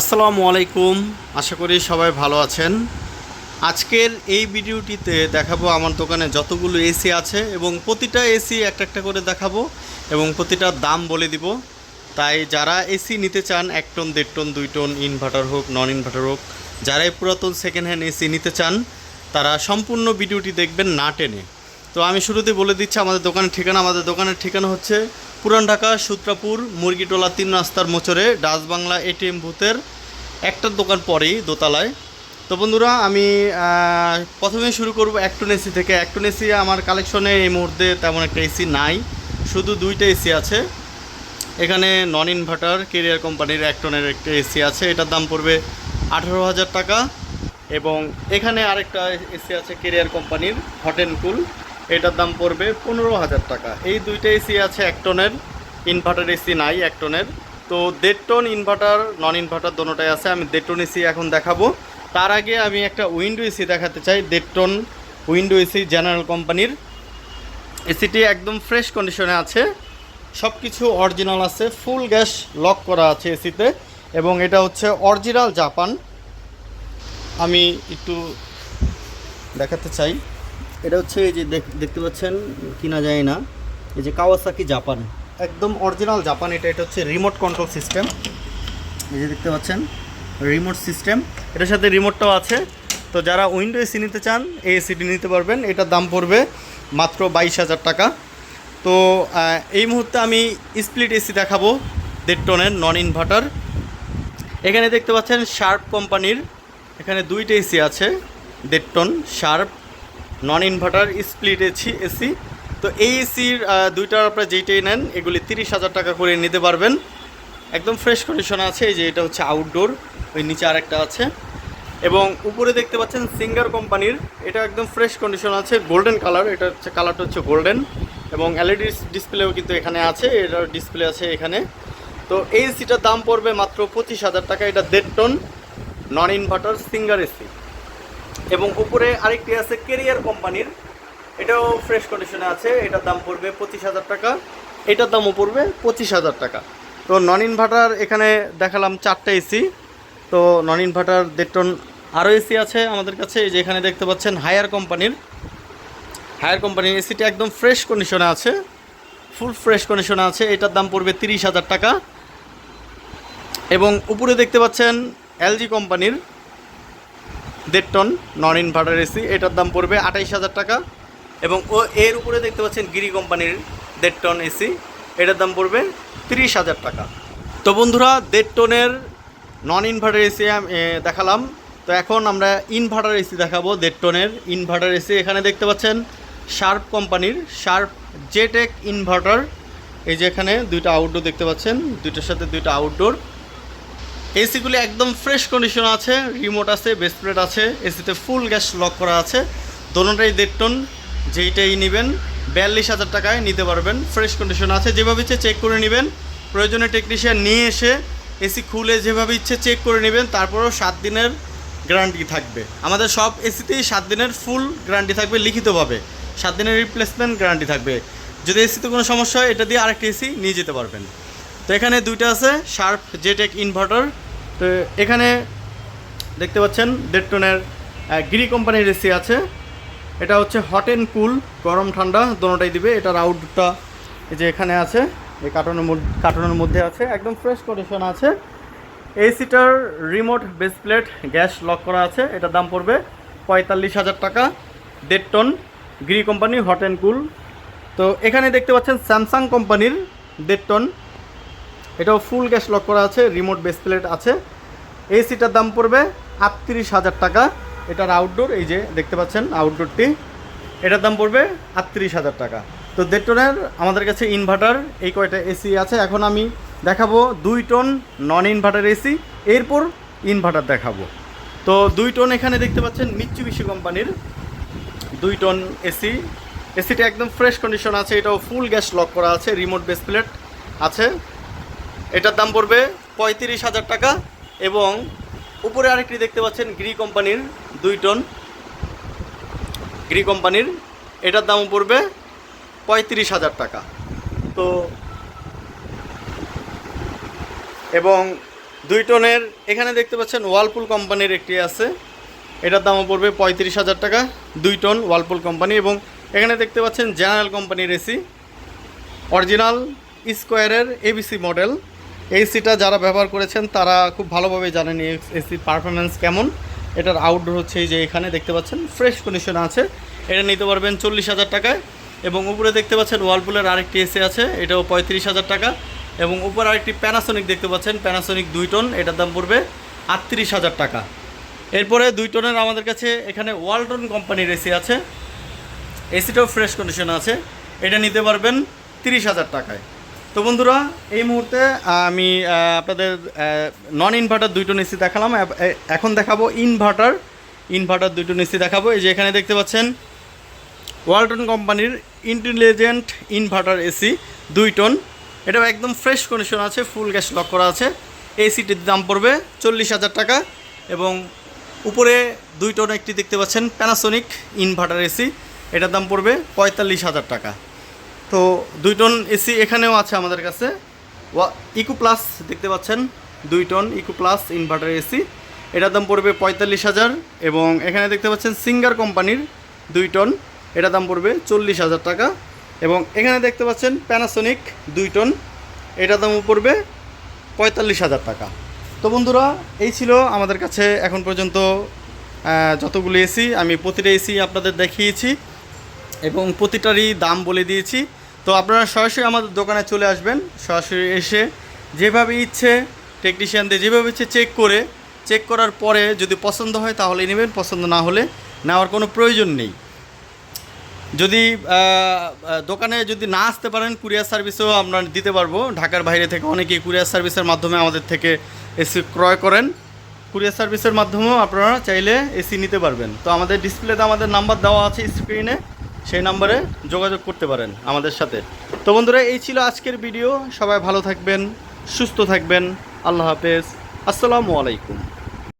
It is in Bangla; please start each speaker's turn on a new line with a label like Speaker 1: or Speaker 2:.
Speaker 1: আসসালামু আলাইকুম। আশা করি সবাই ভালো আছেন। আজকের এই ভিডিওটিতে দেখাবো আমার দোকানে যতগুলো এসি আছে এবং প্রতিটা এসি একটা একটা করে দেখাবো এবং প্রতিটার দাম বলে দিব। তাই যারা এসি নিতে চান, এক টন, দেড় টন, দুই টন ইনভার্টার হোক নন ইনভার্টার হোক, যারাই পুরাতন সেকেন্ড হ্যান্ড এসি নিতে চান, তারা সম্পূর্ণ ভিডিওটি দেখবেন না টেনে। তো আমি শুরুতে বলে দিচ্ছি, আমাদের দোকানের ঠিকানা, আমাদের দোকানের ঠিকানা হচ্ছে পুরান ঢাকা, সূত্রাপুর, মুরগিটোলা তিন রাস্তার মোচরে ডাচ বাংলা এটিএম বুথের একটা দোকান পরেই দোতলায়। তো বন্ধুরা, আমি প্রথমে শুরু করব একটন এসি থেকে। একটন এসি আমার কালেকশনে এই মুহূর্তে তেমন একটা এসি নাই। শুধু দুইটা এসি আছে। এখানে নন ইনভার্টার কেরিয়ার কোম্পানির একটনের একটা এসি আছে। এটার দাম পড়বে আঠারো হাজার টাকা। এবং এখানে আরেকটা এসি আছে কেরিয়ার কোম্পানির হট অ্যান্ড কুল এটার দাম পড়বে পনেরো হাজার টাকা। এই দুইটা এসি আছে এক টনের ইনভার্টার এসি নাই এক টনের। তো দেড় টন ইনভার্টার নন ইনভার্টার দোনোটাই আছে, আমি দেড় টন এসি এখন দেখাবো। তার আগে আমি একটা উইন্ডো এসি দেখাতে চাই, দেড় টন উইন্ডো এসি জেনারেল কোম্পানির এসিটি একদম ফ্রেশ কন্ডিশনে আছে সব কিছু অরিজিনাল আছে ফুল গ্যাস লক করা আছে এসিতে এবং এটা হচ্ছে অরিজিনাল জাপান আমি একটু দেখাতে চাই। এটা হচ্ছে এই যে দেখ- দেখতে পাচ্ছেন, কিনা যায় না। এই যে কাওয়াসাকি জাপান, একদম অরিজিনাল জাপান এটা এটা হচ্ছে রিমোট কন্ট্রোল সিস্টেম এই যে দেখতে পাচ্ছেন রিমোট সিস্টেম এটার সাথে রিমোটটাও আছে। তো যারা উইন্ডো এসি নিতে চান এই এসিটি নিতে পারবেন। এটার দাম পড়বে মাত্র বাইশ হাজার টাকা। তো এই মুহূর্তে আমি স্প্লিট এসি দেখাবো দেড় টনের নন ইনভার্টার এখানে দেখতে পাচ্ছেন শার্প কোম্পানির, এখানে দুইটা এসি আছে দেড় ton Sharp non inverter split AC AC তো এই এসির দুইটার আপনারা যেইটাই নেন, এগুলি তিরিশ হাজার টাকা করে নিতে পারবেন। একদম ফ্রেশ কন্ডিশন আছে, এই যে এটা হচ্ছে আউটডোর ওই নিচে আরেকটা আছে। এবং উপরে দেখতে পাচ্ছেন সিঙ্গার কোম্পানির, এটা একদম ফ্রেশ কন্ডিশন আছে গোল্ডেন কালার এটা হচ্ছে কালারটা হচ্ছে গোল্ডেন এবং এলইডি ডিসপ্লেও কিন্তু এখানে আছে এটার ডিসপ্লে আছে এখানে। তো এই এসিটার দাম পড়বে মাত্র পঁচিশ হাজার টাকা, এটা দেড় ton non inverter Singer AC এবং উপরে আরেকটি আছে কেরিয়ার কোম্পানির। এটাও ফ্রেশ কন্ডিশনে আছে, এটার দাম পড়বে পঁচিশ হাজার টাকা, এটার দামও পড়বে পঁচিশ হাজার টাকা। তো নন ইনভার্টার এখানে দেখালাম চারটে এসি তো নন ইনভার্টার দেড় টন আরও এসি আছে আমাদের কাছে, এই যে এখানে দেখতে পাচ্ছেন হায়ার কোম্পানির। হায়ার কোম্পানির এসিটা একদম ফ্রেশ কন্ডিশনে আছে ফুল ফ্রেশ কন্ডিশনে আছে, এটার দাম পড়বে তিরিশ হাজার টাকা। এবং উপরে দেখতে পাচ্ছেন এলজি কোম্পানির দেড় টন নন ইনভার্টার এসি, এটার দাম পড়বে আঠাইশ হাজার টাকা। এবং ও এর উপরে দেখতে পাচ্ছেন গিরি কোম্পানির দেড় টন এসি, এটার দাম পড়বে তিরিশ হাজার টাকা। তো বন্ধুরা, দেড় টনের নন ইনভার্টার এসি দেখালাম। তো এখন আমরা ইনভার্টার এসি দেখাবো, দেড় টনের ইনভার্টার এসি। এখানে দেখতে পাচ্ছেন শার্প কোম্পানির, শার্প জেটেক ইনভার্টার। এই যে এখানে দুইটা আউটডোর দেখতে পাচ্ছেন, দুইটার সাথে দুইটা আউটডোর এসিগুলি একদম ফ্রেশ কন্ডিশন আছে রিমোট আছে বেস প্লেট আছে, এসিতে ফুল গ্যাস লক করা আছে। দোনোটাই দেড় টন যেইটাই নেবেন, বিয়াল্লিশ হাজার টাকায় নিতে পারবেন ফ্রেশ কন্ডিশন আছে। যেভাবে ইচ্ছে চেক করে নেবেন, প্রয়োজনে টেকনিশিয়ান নিয়ে এসে এসি খুলে যেভাবে ইচ্ছে চেক করে নেবেন, তারপরেও সাত দিনের গ্যারান্টি থাকবে। আমাদের সব এসিতেই সাত দিনের ফুল গ্যারান্টি থাকবে, লিখিতভাবে। সাত দিনের রিপ্লেসমেন্ট গ্যারান্টি থাকবে। যদি এসিতে কোনো সমস্যা হয়, এটা দিয়ে আরেকটি এসি নিয়ে যেতে পারবেন। তো এখানে দুইটা আছে শার্প জেটেক ইনভার্টার তো এখানে দেখতে পাচ্ছেন দেড় টনের গিরি কোম্পানির এসি আছে। এটা হচ্ছে হট অ্যান্ড কুল গরম, ঠান্ডা, দোনোটাই দিবে। এটার আউটডোরটা এই যে এখানে আছে, এই কার্টনের মধ্যে কার্টনের মধ্যে আছে। একদম ফ্রেশ কন্ডিশন আছে। এসিটার remote base plate gas lock করা আছে। এটার দাম পড়বে পঁয়তাল্লিশ হাজার টাকা। দেড় ton Gree company hot and cool তো এখানে দেখতে পাচ্ছেন স্যামসাং কোম্পানির দেড় টন এটাও ফুল গ্যাস লক করা আছে রিমোট বেস প্লেট আছে। এই সিটার দাম পড়বে আটত্রিশ হাজার টাকা। এটার আউটডোর এই যে দেখতে পাচ্ছেন আউটডোরটি এটার দাম পড়বে আটত্রিশ হাজার টাকা। তো দেড় টনের আমাদের কাছে ইনভার্টার এই কয়টা এসি আছে। এখন আমি দেখাবো দুই টন নন ইনভার্টার এসি এরপর ইনভার্টার দেখাবো। তো দুই টন এখানে দেখতে পাচ্ছেন মিচ্চুবিশি কোম্পানির দুই টন এসি এসিটা একদম ফ্রেশ কন্ডিশন আছে, এটাও ফুল গ্যাস লক করা আছে রিমোট বেস প্লেট আছে। এটার দাম পড়বে পঁয়ত্রিশ হাজার টাকা এবং উপরে আরেকটি দেখতে পাচ্ছেন গ্রি কোম্পানির দুই টন গ্রি কোম্পানির। এটার দাম পড়বে পঁয়ত্রিশ হাজার টাকা। তো এবং দুই টনের এখানে দেখতে পাচ্ছেন ওয়ালপুল কোম্পানির একটি আছে। এটার দামও পড়বে পঁয়ত্রিশ হাজার টাকা, দুই টন ওয়ালপুল কোম্পানি এবং এখানে দেখতে পাচ্ছেন জেনারেল কোম্পানির এসি, অরিজিনাল স্কোয়ারের এবিসি মডেল। এই সিটা যারা ব্যবহার করেছেন, তারা খুব ভালোভাবে জানেন এই এসির পারফরমেন্স কেমন। এটার আউটডোর হচ্ছে এই যে এখানে দেখতে পাচ্ছেন ফ্রেশ কন্ডিশন আছে। এটা নিতে পারবেন চল্লিশ হাজার টাকায় এবং উপরে দেখতে পাচ্ছেন ওয়ালপুলের আরেকটি এসি আছে, এটাও পঁয়ত্রিশ হাজার টাকা। এবং উপরে আরেকটি প্যানাসোনিক দেখতে পাচ্ছেন প্যানাসোনিক দুই টন এটার দাম পড়বে আটত্রিশ হাজার টাকা। এরপরে দুই টনের আমাদের কাছে এখানে ওয়ালটন কোম্পানির এসি আছে। এসিটাও ফ্রেশ কন্ডিশন আছে। এটা নিতে পারবেন তিরিশ হাজার টাকায়। তো বন্ধুরা, এই মুহূর্তে আমি আপনাদের নন ইনভার্টার দুইটো এসি দেখালাম। এখন দেখাবো ইনভার্টার ইনভার্টার দুইটো এসি দেখাবো। এই যে এখানে দেখতে পাচ্ছেন ওয়ালটন কোম্পানির ইন্টেলিজেন্ট ইনভার্টার এসি দুই টন এটাও একদম ফ্রেশ কন্ডিশন আছে ফুল গ্যাস লক করা আছে। এসিটির দাম পড়বে চল্লিশ হাজার টাকা এবং উপরে দুই টন একটি দেখতে পাচ্ছেন প্যানাসোনিক ইনভার্টার এসি এটার দাম পড়বে পঁয়তাল্লিশ হাজার টাকা। তো দুই টন এসি এখানেও আছে আমাদের কাছে। ইকো প্লাস দেখতে পাচ্ছেন, দুই ton eco plus inverter AC. এটার দাম পড়বে পঁয়তাল্লিশ হাজার এবং এখানে দেখতে পাচ্ছেন সিঙ্গার কোম্পানির দুই টন, এটার দাম পড়বে চল্লিশ হাজার টাকা এবং এখানে দেখতে পাচ্ছেন প্যানাসোনিক দুই টন, এটার দাম পড়বে পঁয়তাল্লিশ হাজার টাকা। তো বন্ধুরা, এই ছিল আমাদের কাছে এখন পর্যন্ত যতগুলো এসি, আমি প্রতিটা এসি আপনাদের দেখিয়েছি এবং প্রতিটারই দাম বলে দিয়েছি। তো আপনারা সরাসরি আমাদের দোকানে চলে আসবেন, সরাসরি এসে যেভাবে ইচ্ছে টেকনিশিয়ানদের যেভাবে ইচ্ছে চেক করে চেক করার পরে যদি পছন্দ হয় তাহলে নেবেন, পছন্দ না হলে নেওয়ার কোনো প্রয়োজন নেই। যদি দোকানে যদি না আসতে পারেন কুরিয়ার সার্ভিসও আমরা দিতে পারব। ঢাকার বাইরে থেকে অনেকেই কুরিয়ার সার্ভিসের মাধ্যমে আমাদের থেকে এসি ক্রয় করেন। কুরিয়ার সার্ভিসের মাধ্যমেও আপনারা চাইলে এসি নিতে পারবেন। তো আমাদের ডিসপ্লেতে আমাদের নাম্বার দেওয়া আছে স্ক্রিনে সেই নাম্বারে যোগাযোগ করতে পারেন আমাদের সাথে। তো বন্ধুরা, এই ছিল আজকের ভিডিও। সবাই ভালো থাকবেন, সুস্থ থাকবেন। আল্লাহ হাফেজ। আসসালামু আলাইকুম।